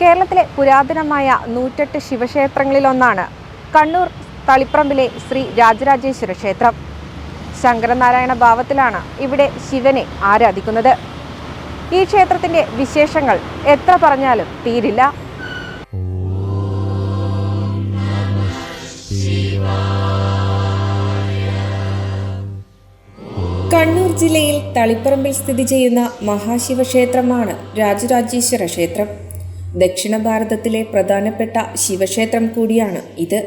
കേരളത്തിലെ പുരാതനമായ നൂറ്റെട്ട് ശിവക്ഷേത്രങ്ങളിലൊന്നാണ് കണ്ണൂർ തളിപ്പറമ്പിലെ ശ്രീ രാജരാജേശ്വര ക്ഷേത്രം. ശങ്കരനാരായണ ഭാവത്തിലാണ് ഇവിടെ ശിവനെ ആരാധിക്കുന്നത്. ഈ ക്ഷേത്രത്തിന്റെ വിശേഷങ്ങൾ എത്ര പറഞ്ഞാലും തീരില്ല. കണ്ണൂർ ജില്ലയിൽ തളിപ്പറമ്പിൽ സ്ഥിതി ചെയ്യുന്ന മഹാശിവക്ഷേത്രമാണ് രാജരാജേശ്വര ക്ഷേത്രം. ദക്ഷിണ ഭാരതത്തിലെ പ്രധാനപ്പെട്ട ശിവക്ഷേത്രം കൂടിയാണ് ഇത്.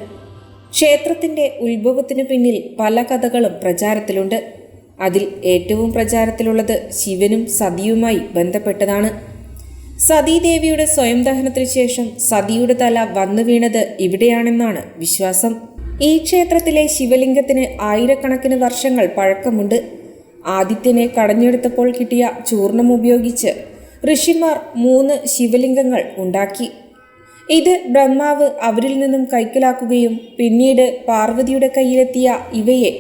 ക്ഷേത്രത്തിന്റെ ഉത്ഭവത്തിനു പിന്നിൽ പല കഥകളും പ്രചാരത്തിലുണ്ട്. അതിൽ ഏറ്റവും പ്രചാരത്തിലുള്ളത് ശിവനും സതിയുമായി ബന്ധപ്പെട്ടതാണ്. സതീദേവിയുടെ സ്വയം ദഹനത്തിനു ശേഷം സതിയുടെ തല വന്നു വീണത് ഇവിടെയാണെന്നാണ് വിശ്വാസം. ഈ ക്ഷേത്രത്തിലെ ശിവലിംഗത്തിന് ആയിരക്കണക്കിന് വർഷങ്ങൾ പഴക്കമുണ്ട്. ആദിത്യനെ കടഞ്ഞെടുത്തപ്പോൾ കിട്ടിയ ചൂർണം ഉപയോഗിച്ച് ഋഷിമാർ മൂന്ന് ശിവലിംഗങ്ങൾ ഉണ്ടാക്കി. ഇത് ബ്രഹ്മാവ് അവരിൽ നിന്നും കൈക്കലാക്കുകയും പിന്നീട് പാർവതിയുടെ കയ്യിലെത്തിയ ഇവയെ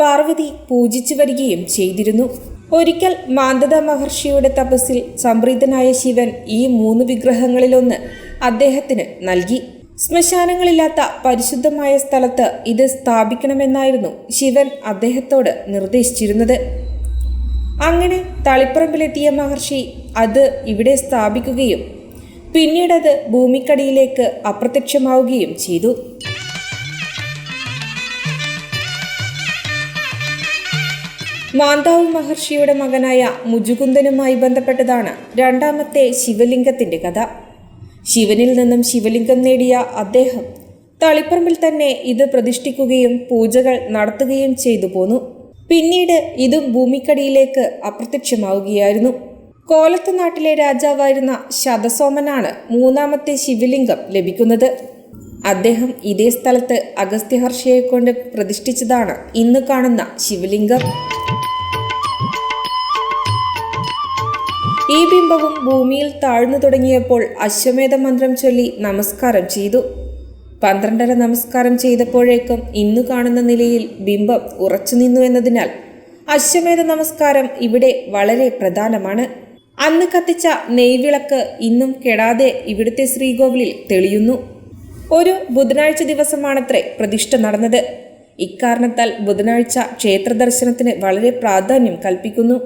പാർവതി പൂജിച്ചു വരികയും ചെയ്തിരുന്നു. ഒരിക്കൽ മാന്ദത മഹർഷിയുടെ തപസ്സിൽ സംപ്രീതനായ ശിവൻ ഈ മൂന്ന് വിഗ്രഹങ്ങളിലൊന്ന് അദ്ദേഹത്തിന് നൽകി. ശ്മശാനങ്ങളില്ലാത്ത പരിശുദ്ധമായ സ്ഥലത്ത് ഇത് സ്ഥാപിക്കണമെന്നായിരുന്നു ശിവൻ അദ്ദേഹത്തോട് നിർദ്ദേശിച്ചിരുന്നത്. അങ്ങനെ തളിപ്പറമ്പിലെത്തിയ മഹർഷി അത് ഇവിടെ സ്ഥാപിക്കുകയും പിന്നീടത് ഭൂമിക്കടിയിലേക്ക് അപ്രത്യക്ഷമാവുകയും ചെയ്തു. മാന്താവ് മഹർഷിയുടെ മകനായ മുജുകുന്ദനുമായി ബന്ധപ്പെട്ടതാണ് രണ്ടാമത്തെ ശിവലിംഗത്തിന്റെ കഥ. ശിവനിൽ നിന്നും ശിവലിംഗം നേടിയ അദ്ദേഹം തളിപ്പറമ്പിൽ തന്നെ ഇത് പ്രതിഷ്ഠിക്കുകയും പൂജകൾ നടത്തുകയും ചെയ്തു പോന്നു. പിന്നീട് ഇതും ഭൂമിക്കടിയിലേക്ക് അപ്രത്യക്ഷമാവുകയായിരുന്നു. കോലത്ത് നാട്ടിലെ രാജാവായിരുന്ന ശതസോമനാണ് മൂന്നാമത്തെ ശിവലിംഗം ലഭിക്കുന്നത്. അദ്ദേഹം ഇതേ സ്ഥലത്ത് അഗസ്ത്യഹർഷയെ കൊണ്ട് പ്രതിഷ്ഠിച്ചതാണ് ഇന്ന് കാണുന്ന ശിവലിംഗം. ഈ ബിംബവും ഭൂമിയിൽ താഴ്ന്നു തുടങ്ങിയപ്പോൾ അശ്വമേധ മന്ത്രം ചൊല്ലി നമസ്കാരം ചെയ്തു. പന്ത്രണ്ടര നമസ്കാരം ചെയ്തപ്പോഴേക്കും ഇന്നു കാണുന്ന നിലയിൽ ബിംബം ഉറച്ചു നിന്നു എന്നതിനാൽ അശ്വമേധ നമസ്കാരം ഇവിടെ വളരെ പ്രധാനമാണ്. അന്ന് കത്തിച്ച നെയ്വിളക്ക് ഇന്നും കെടാതെ ഇവിടുത്തെ ശ്രീകോവിലിൽ തെളിയുന്നു. ഒരു ബുധനാഴ്ച ദിവസമാണത്രേ പ്രതിഷ്ഠ നടന്നത്. ഇക്കാരണത്താൽ ബുധനാഴ്ച ക്ഷേത്ര ദർശനത്തിന് വളരെ പ്രാധാന്യം കൽപ്പിക്കുന്നു.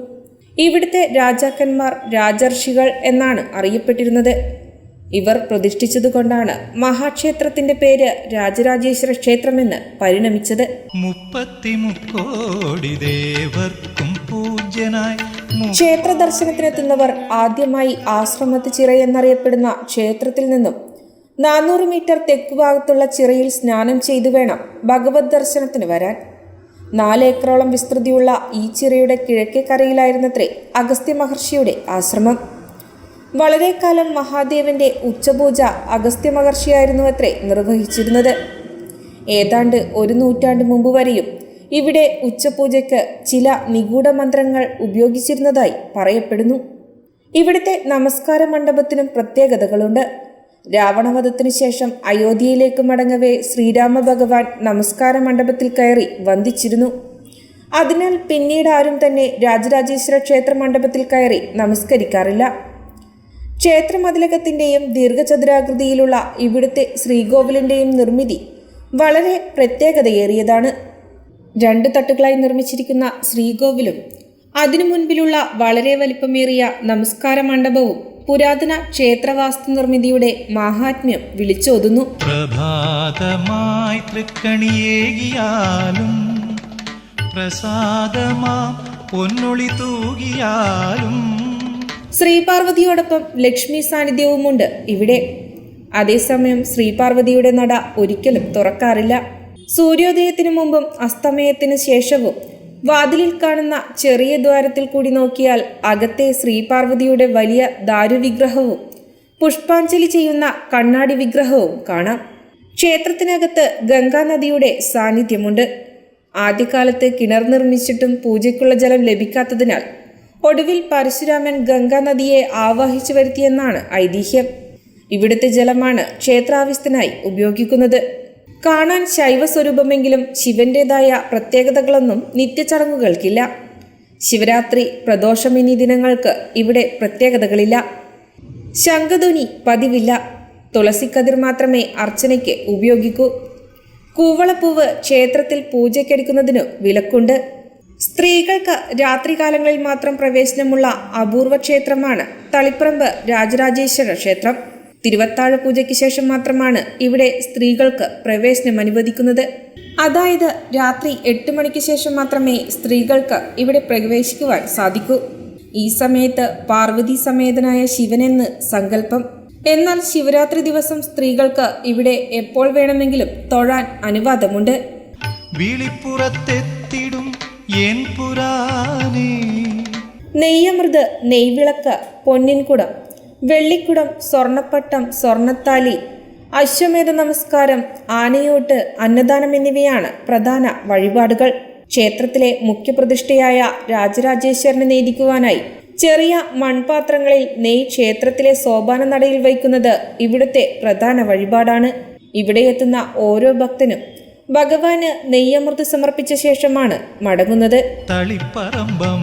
ഇവിടുത്തെ രാജാക്കന്മാർ രാജർഷികൾ എന്നാണ് അറിയപ്പെട്ടിരുന്നത്. ഇവർ പ്രതിഷ്ഠിച്ചതുകൊണ്ടാണ് മഹാക്ഷേത്രത്തിന്റെ പേര് രാജരാജേശ്വര ക്ഷേത്രമെന്ന് പരിണമിച്ചത്. മുപ്പത്തിമുക്കോടി ദേവർക്കും പൂജ്യനായി ക്ഷേത്ര ദർശനത്തിനെത്തുന്നവർ ആദ്യമായി ആശ്രമത്ത് ചിറ എന്നറിയപ്പെടുന്ന ക്ഷേത്രത്തിൽ നിന്നും നാനൂറ് മീറ്റർ തെക്കുഭാഗത്തുള്ള ചിറയിൽ സ്നാനം ചെയ്തു വേണം ഭഗവത് ദർശനത്തിന് വരാൻ. നാലേക്കറോളം വിസ്തൃതിയുള്ള ഈ ചിറയുടെ കിഴക്കേ കരയിലായിരുന്നത്രേ അഗസ്ത്യ മഹർഷിയുടെ ആശ്രമം. വളരെ കാലം മഹാദേവന്റെ ഉച്ചപൂജ അഗസ്ത്യ മഹർഷിയായിരുന്നു അത്രേ നിർവഹിച്ചിരുന്നത്. ഏതാണ്ട് ഒരു നൂറ്റാണ്ട് മുമ്പ് വരെയും ഇവിടെ ഉച്ചപൂജയ്ക്ക് ചില നിഗൂഢ മന്ത്രങ്ങൾ ഉപയോഗിച്ചിരുന്നതായി പറയപ്പെടുന്നു. ഇവിടുത്തെ നമസ്കാര മണ്ഡപത്തിനും പ്രത്യേകതകളുണ്ട്. രാവണവധത്തിനു ശേഷം അയോധ്യയിലേക്ക് മടങ്ങവേ ശ്രീരാമ ഭഗവാൻ നമസ്കാര മണ്ഡപത്തിൽ കയറി വന്ദിച്ചിരുന്നു. അതിനാൽ പിന്നീട് ആരും തന്നെ രാജരാജേശ്വര ക്ഷേത്ര മണ്ഡപത്തിൽ കയറി നമസ്കരിക്കാറില്ല. ക്ഷേത്രമതിലകത്തിന്റെയും ദീർഘചതുരാകൃതിയിലുള്ള ഇവിടുത്തെ ശ്രീകോവിലിന്റെയും നിർമ്മിതി വളരെ പ്രത്യേകതയേറിയതാണ്. രണ്ട് തട്ടുകളായി നിർമ്മിച്ചിരിക്കുന്ന ശ്രീകോവിലും അതിനു മുൻപിലുള്ള വളരെ വലിപ്പമേറിയ നമസ്കാര മണ്ഡപവും പുരാതന ക്ഷേത്രവാസ്തു നിർമ്മിതിയുടെ മാഹാത്മ്യം വിളിച്ചോതുന്നു. പ്രഭാതമായി പ്രസാദമാം പൊന്നൊളി തൂകിയാലും ശ്രീപാർവതിയോടൊപ്പം ലക്ഷ്മി സാന്നിധ്യവുമുണ്ട്. ഇവിടെ അതേസമയം ശ്രീപാർവതിയുടെ നട ഒരിക്കലും തുറക്കാറില്ല. സൂര്യോദയത്തിനു മുമ്പും അസ്തമയത്തിനു ശേഷവും വാതിലിൽ കാണുന്ന ചെറിയ ദ്വാരത്തിൽ കൂടി നോക്കിയാൽ അകത്തെ ശ്രീപാർവതിയുടെ വലിയ ദാരുവിഗ്രഹവും പുഷ്പാഞ്ജലി ചെയ്യുന്ന കണ്ണാടി വിഗ്രഹവും കാണാം. ക്ഷേത്രത്തിനകത്ത് ഗംഗാനദിയുടെ സാന്നിധ്യമുണ്ട്. ആദ്യകാലത്ത് കിണർ നിർമ്മിച്ചിട്ടും പൂജയ്ക്കുള്ള ജലം ലഭിക്കാത്തതിനാൽ ഒടുവിൽ പരശുരാമൻ ഗംഗാനദിയെ ആവാഹിച്ചു വരുത്തിയെന്നാണ് ഐതിഹ്യം. ഇവിടുത്തെ ജലമാണ് ക്ഷേത്രാവിസ്ഥനായി ഉപയോഗിക്കുന്നത്. കാണാൻ ശൈവ സ്വരൂപമെങ്കിലും ശിവന്റേതായ പ്രത്യേകതകളൊന്നും നിത്യചടങ്ങുകൾക്കില്ല. ശിവരാത്രി പ്രദോഷം എന്നീ ദിനങ്ങൾക്ക് ഇവിടെ പ്രത്യേകതകളില്ല. ശംഖധ്വനി പതിവില്ല. തുളസിക്കതിർ മാത്രമേ അർച്ചനയ്ക്ക് ഉപയോഗിക്കൂ. കൂവളപ്പൂവ് ക്ഷേത്രത്തിൽ പൂജയ്ക്കെടുക്കുന്നതിനു വിലക്കുണ്ട്. സ്ത്രീകൾക്ക് രാത്രികാലങ്ങളിൽ മാത്രം പ്രവേശനമുള്ള അപൂർവ ക്ഷേത്രമാണ് തളിപ്പറമ്പ് രാജരാജേശ്വര ക്ഷേത്രം. തിരുവത്താഴ പൂജയ്ക്ക് ശേഷം മാത്രമാണ് ഇവിടെ സ്ത്രീകൾക്ക് പ്രവേശനം അനുവദിക്കുന്നത്. അതായത് രാത്രി എട്ട് മണിക്ക് ശേഷം മാത്രമേ സ്ത്രീകൾക്ക് ഇവിടെ പ്രവേശിക്കുവാൻ സാധിക്കൂ. ഈ സമയത്ത് പാർവതി സമേതനായ ശിവനെന്ന് സങ്കല്പം. എന്നാൽ ശിവരാത്രി ദിവസം സ്ത്രീകൾക്ക് ഇവിടെ എപ്പോൾ വേണമെങ്കിലും തൊഴാൻ അനുവാദമുണ്ട്. നെയ്യമൃത് നെയ്വിളക്ക് പൊന്നിൻകുടം വെള്ളിക്കുടം സ്വർണപ്പട്ടം സ്വർണത്താലി അശ്വമേധ നമസ്കാരം ആനയോട്ട് അന്നദാനം എന്നിവയാണ് പ്രധാന വഴിപാടുകൾ. ക്ഷേത്രത്തിലെ മുഖ്യപ്രതിഷ്ഠയായ രാജരാജേശ്വരനെ നേദിക്കുവാനായി ചെറിയ മൺപാത്രങ്ങളിൽ നെയ് ക്ഷേത്രത്തിലെ സോപാന നടയിൽ വയ്ക്കുന്നത് ഇവിടുത്തെ പ്രധാന വഴിപാടാണ്. ഇവിടെ എത്തുന്ന ഓരോ ഭക്തനും ഭഗവാന് നെയ്യമൃത് സമർപ്പിച്ച ശേഷമാണ് മടങ്ങുന്നത്. തളിപ്പറമ്പം